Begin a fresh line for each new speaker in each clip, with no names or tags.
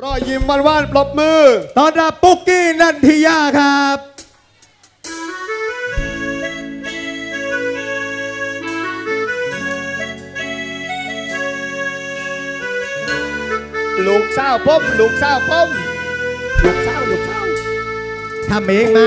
รอยยิ้มวันว่านปรบมือ
ตอนรับปุ๊กกี้นันทิยาครับ
ลูกเศร้าวผมลูก
เศ
ร้าวผมลูกเศร้าลูกเศร้าทำเองไหม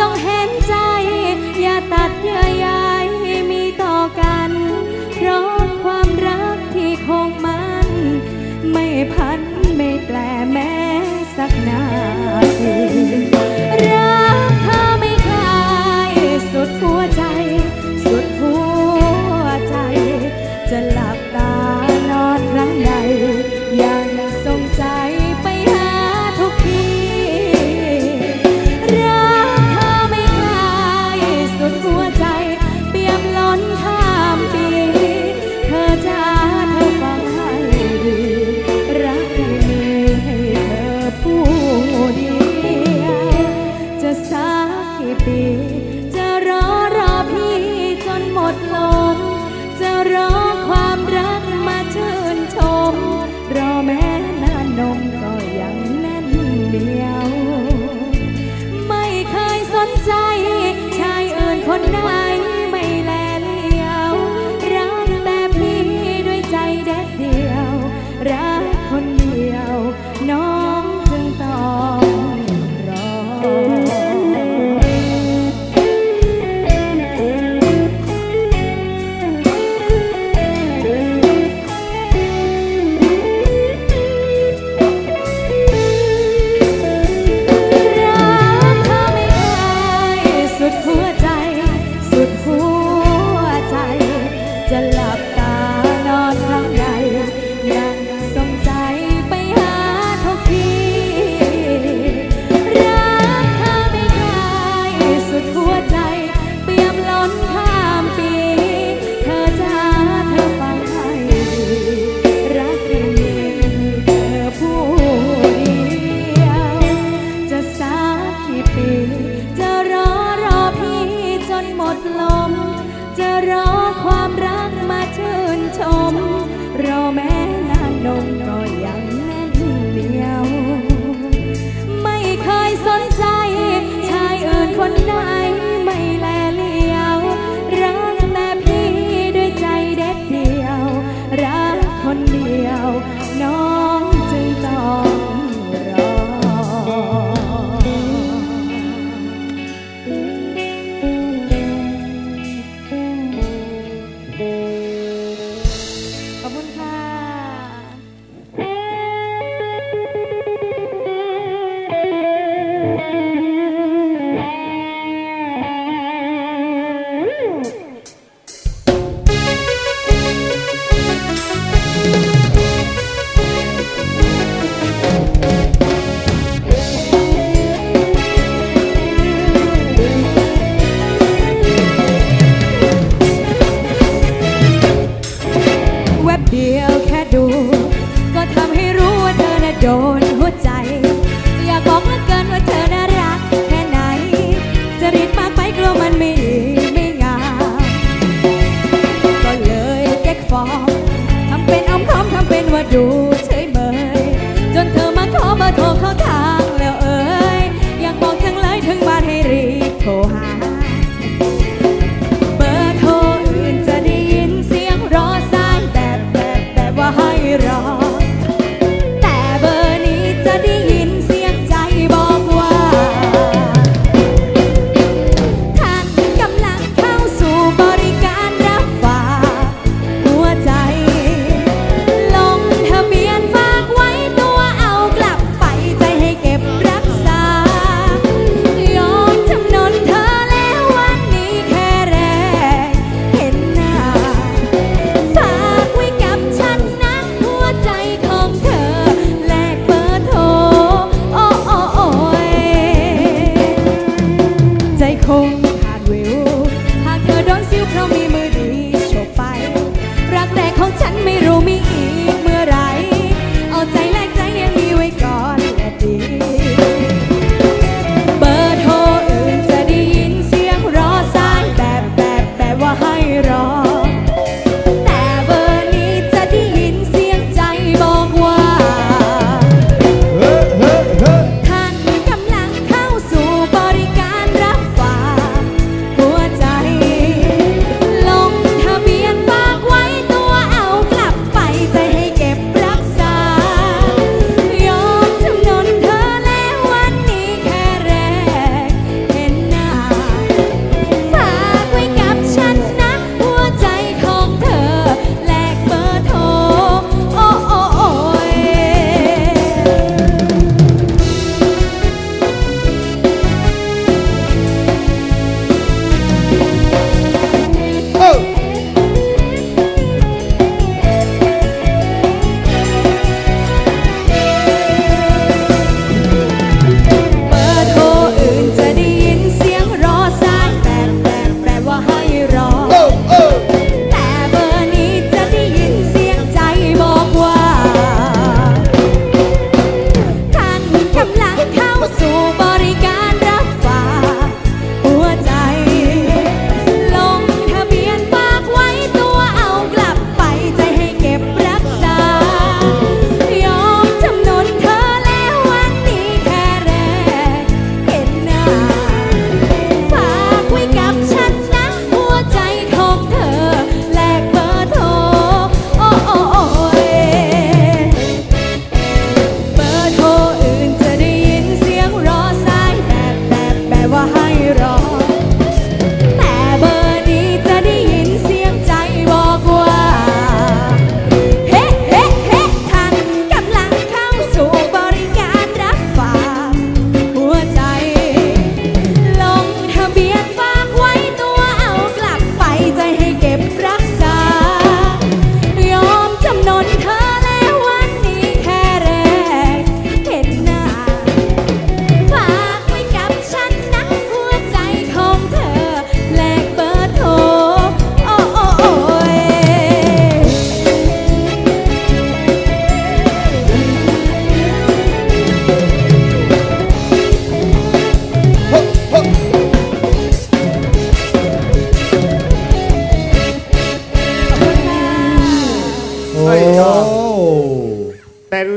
정해.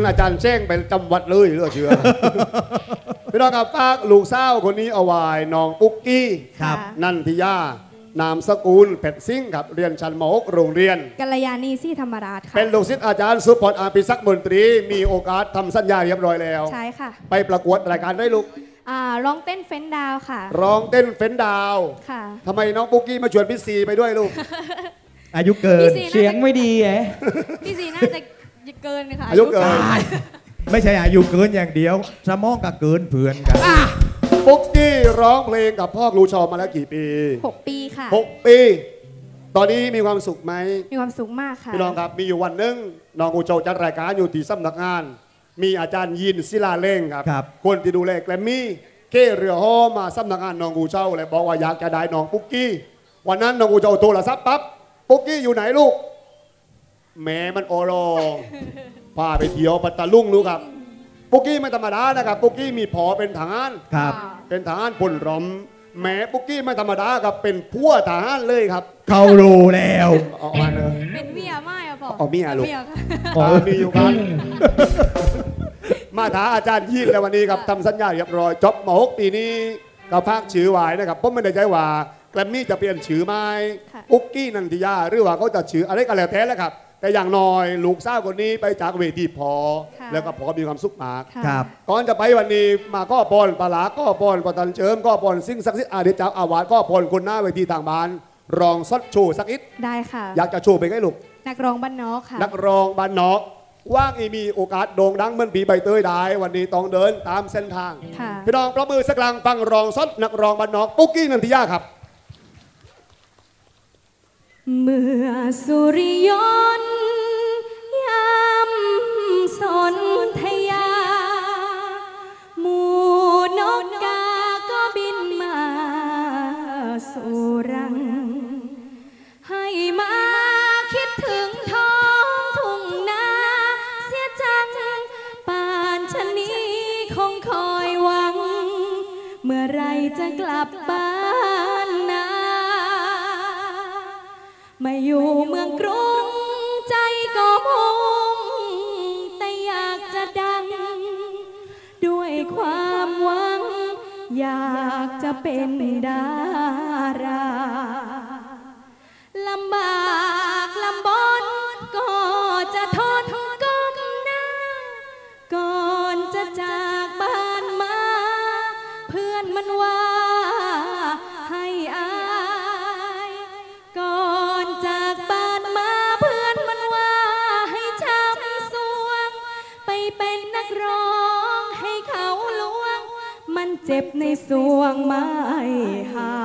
อาจารย์แจ้งไปจำวัดเลยเหลือเชื่อ พี่น้องครับฝากลูกสาวคนนี้เอาไว้น้องปุ๊กกี้
ครับ
ค่ะ
นันทิยานามสกุลเพชรซิ่งครับเรียนชั้นมหกโรงเรียน
กัลยาณีซี่ธรรมราชค่ะ
เป็นลูกศิษย์อาจารย์สุพจน์อาภิศักดิ์มนตรีมีโอกาสทำสัญญาเรียบร้อยแล้ว
ใช่ค่ะ
ไปประกวดรายการได้ลูก
อ่าร้องเต้นเฟ้นดาวค่ะ
ร้องเต้นเฟ้นดาว
ค่ะ
ทำไมน้องปุ๊กกี้มาชวนพี่ซีไปด้วยลูก
อายุเกิน
พี่ซี
เสียงไม่ดีแหม
พี่ซีน่าจะ เกินค่ะ
อายุเกิน
ไม่ใช่อายุเกินอย่างเดียว สมองก็เกินเพื่อนกัน
ปุ๊กกี้ร้องเพลงกับพ่อครูชอมาแล้วกี่ปี
หกปีค่ะ
หกปี ตอนนี้มีความสุขไหม
มีความสุขมากค่ะ
พี่น้องครับ มีอยู่วันหนึงน้องกูโจจัดรายการอยู่ที่สำนักงาน มีอาจารย์ยินศิลาเล่งครับ
ครับ
คนที่ดูแลแกรมมี่เก้เรือฮอมาสำนักงานน้องกูเจ้าเลยบอกว่าอยากจะได้น้องปุ๊กกี้ วันนั้นน้องกูเจ้าโทรศัพท์ปั๊บปุ๊กกี้อยู่ไหนลูก แม่มันโอโรพาไปเที่ยวปัตตาลุงรู้ครับ ปุ๊กกี้ไม่ธรรมดานะครับ ปุ๊กกี้มีพอเป็นทหาร
ครับ
เป็นทหารพลรอมแหมปุ๊กกี้ไม่ธรรมดาครับเป็นพัวทหารเลยครับ
เขารู้แล้ว
ออกมาเลย
เป็นเมียไม่อะพ่อ
เอาเมียลูก
เมียค่ะ
อ่ามีอยู่ครับมาถามอาจารย์ยีนแล้ววันนี้ครับทำสัญญาเรียบร้อยจบมหกปีนี้ก็ภาคชื่อไว้นะครับผมไม่ได้ใจว่าแกรมมี่จะเปลี่ยนชื่อไหม
ค่ะ
ปุ๊กกี้นันทิยาหรือว่าเขาจะชื่ออะไรก็แล้วแต่แล้วครับ แต่อย่างน้อยลูกสาวคนนี้ไปจากเวทีพอ
ค่ะ
แล้วก็พอมีความสุขมาก
ค่ะ
ครับ
ก่อนจะไปวันนี้มาก็ปอนปลาหลาก็ปอนปตันเจิมก็ปอนสิ่งศักดิ์สิทธิ์อาเดชเจ้าอาวาสก็ปอนคนหน้าเวทีต่างบ้าน รองซดโชว์สักนิด
ได้ค่ะ
อยากจะโชว์ไปไงลูก
นักร้องบ้านนอกค่ะ
นักร้องบ้านนอกว่างอีมีโอกาสโด่งดังเหมือนปีใบเตยได้วันนี้ต้องเดินตามเส้นทาง
ค่ะ
พี่น้องประมือสักลังฟังรองซดนักร้องบ้านนอกปุ๊กกี้นันทิยาครับ
เมื่อสุริยนต์ยำสนทย ความหวัง อยากจะเป็นดาราลำบาก เจ็บในสวงไม่หา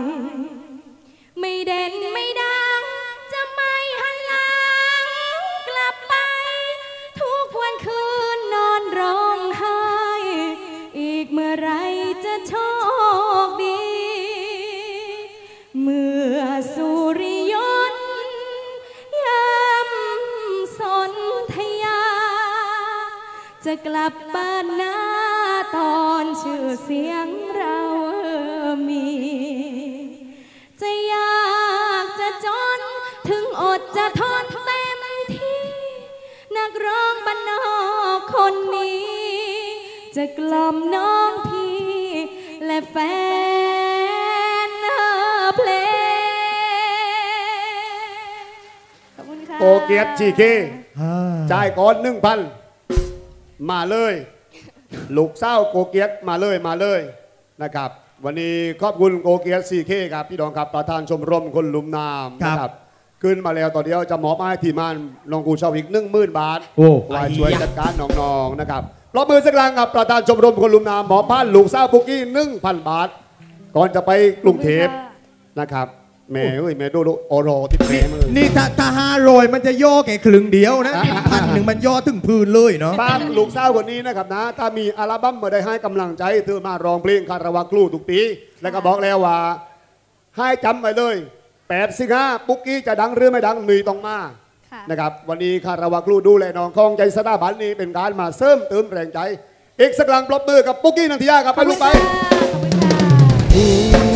ย ไม่เด่นไม่ดัง จะไม่หันหลังกลับไป ทุกวันคืนนอนร้องไห้ อีกเมื่อไรจะโชคดี เมื่อสุริยนยำสนธยา จะกลับบ้า น้องพี่ และแฟนเพลงขอบคุณค่ะ
โกเกียรติจีเคจ่ายก่อนหนึ่งพันมาเลย ลูกเศร้าโกเกียรติมาเลยมาเลยนะครับ วันนี้ขอบคุณโกเกียรติซีเคครับพี่น้องครับประธานชมรมคนลุมนาม
ครับ
นะครับ ขึ้นมาแล้วตอนเดียวจะมอบให้ทีมงานน้องกูเชาอีกหนึ่งหมื่นบาท
โอ้
ไว้ช่วยจัดการน้องๆนะครับปรบมือสักครั้งกับประธานชมรมคนลุมนามหมอพันลูกเศร้าปุกกี้หนึ่งพันบาท ก่อนจะไปกรุงเทพนะครับแม่เอ้ยแม่ดูดูโอโรที่แม่มือ
นี่ถ้าถ้าห้าโรยมันจะย่อแค่ครึ่งเดียวนะนี่พันหนึ่งมันย่อถึงพื้นเลยเนาะ
ป้าลูกสาวคนนี้นะครับนะ ถ้ามีอัลบั้มมาได้ให้กำลังใจเธอมาร้องเพลงคาราวะกลูทุกปี แล้วก็บอกแล้วว่า ให้จำไปเลย แปดสิงหาปุ๊กกี้จะดังหรือไม่ดังหนีต้องมา
ค่ะ
นะครับวันนี้คาราวะกลูดูแลน้องคองใจสตาบันนี้เป็นการมาเสริมเติมแรงใจ อีกสักครั้งปรบมือกับปุ๊กกี้นันทิยาครับไปลูกไป
ขอบคุณค่ะ